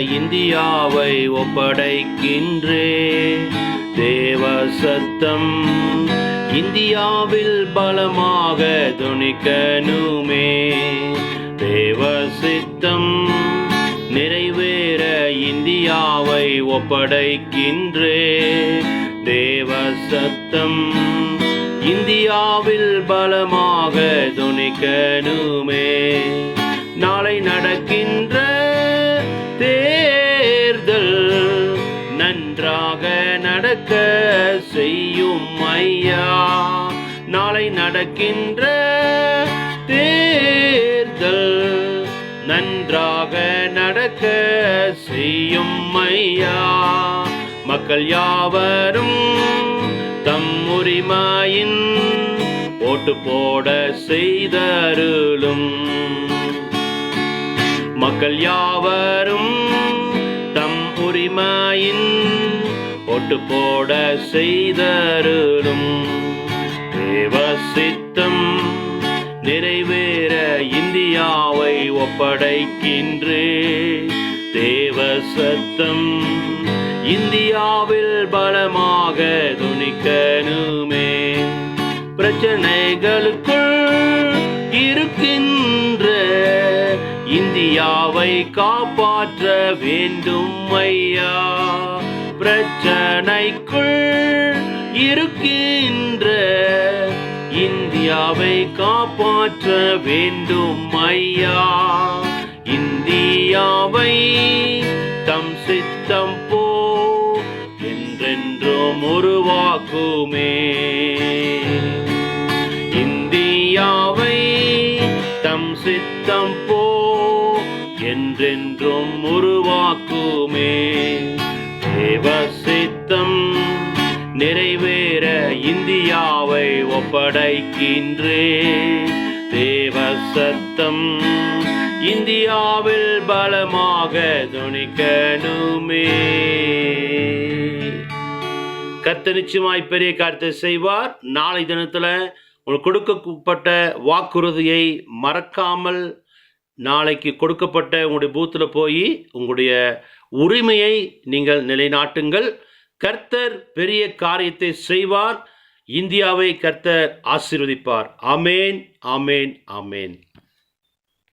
இந்தியாவை ஒப்படைக்கின்றே. தேவ சத்தம் இந்தியாவில் பலமாக துணிக்கணுமே. தேவ சித்தம் நிறைவேற இந்தியாவை ஒப்படைக்கின்றே. தேவ சத்தம் இந்தியாவில் பலமாக துணிக்கணுமே. நாளை நடக்கின்ற நடக்க செய்யும் ஐயா. நாளை நடக்கின்ற தேர்தல் நன்றாக நடக்க செய்யும் ஐயா. மக்கள் யாவரும் தம் உரிமையின் ஓட்டு போட செய்தருளும். மக்கள் யாவரும் தம் உரிமையின் ஓட்டு போட செய்தருளும். தேவ சித்தம் நிறைவேற இந்தியாவை ஒப்படைக்கின்றே. தேவ சத்தம் இந்தியாவில் பலமாக துணிக்கணுமே. பிரச்சனைகளுக்குள் இருக்கின்ற இந்தியாவை காப்பாற்ற வேண்டும் ஐயா பிரச்சனைக்குள் இருக்கின்ற இந்தியாவை காப்பாற்ற வேண்டும் ஐயா இந்தியாவை தம் சித்தம் போ என்றென்றும் உருவாக்குமே. இந்தியாவை தம் சித்தம் போ என்றென்றும் உருவாக்குமே. தேவ சித்தம் நிறைவேற இந்தியாவை ஒப்படைக்கின்றே தேவ சத்தம் இந்தியாவில் பலமாக துணிக்கணுமே. கர்த்தர் நிச்சயமாய் பெரிய காரியத்தை செய்வார். நாளை தினத்துல உங்களுக்கு கொடுக்கப்பட்ட வாக்குறுதியை மறக்காமல் நாளைக்கு கொடுக்கப்பட்ட உங்களுடைய பூத்தில் போய் உங்களுடைய உரிமையை நீங்கள் நிலைநாட்டுங்கள். கர்த்தர் பெரிய காரியத்தை செய்வார். இந்தியாவை கர்த்தர் ஆசீர்வதிப்பார். ஆமேன் ஆமேன் ஆமேன்.